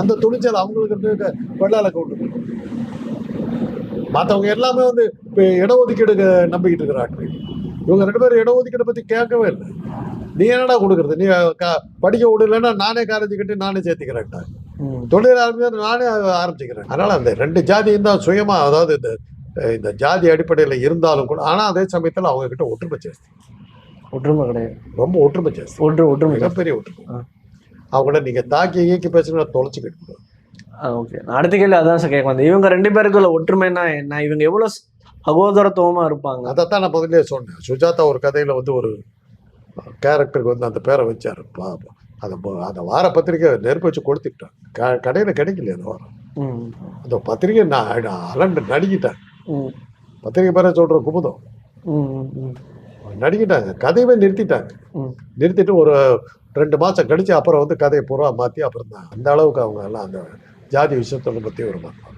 அந்த துணிச்சல் அவங்களுக்கு வெள்ளால கொண்டு மற்றவங்க எல்லாமே வந்து இப்போ இடஒதுக்கீடு நம்பிக்கிட்டு இருக்கிறாங்க. இவங்க ரெண்டு பேரும் இடஒதுக்கீடை பத்தி கேட்கவே இல்லை. நீ என்னடா கொடுக்குறது? நீ படிக்க விடலைன்னா நானே காலேஜ் கட்டி நானே சேர்த்துக்கிறேன்டா. தொழில் ஆரம்பிச்சு நானே ஆரம்பிச்சுக்கிறேன். அதனால அந்த ரெண்டு ஜாதியும் தான் சுயமா அதாவது இந்த இந்த ஜாதி அடிப்படையில் இருந்தாலும் கூட ஆனா அதே சமயத்தில் அவங்க கிட்ட ஒற்றுமை ஜாஸ்தி. ஒற்றுமை கிடையாது. ரொம்ப ஒற்றுமை ஜாஸ்தி. ஒற்று ஒற்றுமை மிகப்பெரிய ஒற்றுமை. அவங்கள நீங்க தாக்கி இயக்கி பேசுனா தொலைச்சிக்கிட்டு ஓகே அடுத்த கேள்வி அதான் சார் கேட்க வந்தேன் இவங்க ரெண்டு பேருக்குள்ள ஒற்றுமைனா என்ன? இவங்க எவ்வளவு சகோதரத்துவமா இருப்பாங்க? அதைத்தான் நான் முதல்ல சொன்னேன். சுஜாதா ஒரு கதையில வந்து ஒரு கேரக்டருக்கு வந்து அந்த பேரை வச்சாரு. பா- அந்த வார பத்திரிக்கை நெருப்பு வச்சு கொடுத்துட்டான் க கடையில் கிடைக்கல அந்த வாரம். ம். அந்த பத்திரிக்கை நான் நான் அலண்டு நடிக்கிட்டேன் ம். பத்திரிக்கை பேரை சொல்ற குமுதம். நடிக்கிட்டாங்க கதையவே நிறுத்திட்டாங்க. நிறுத்திட்டு ஒரு ரெண்டு மாதம் கழிச்சு அப்புறம் வந்து கதையை பூரா மாற்றி அப்புறம் தான். அந்த அளவுக்கு அவங்க எல்லாம் அந்த ஜாதி விஷயத்தை பத்தி ஒரு மாற்றம்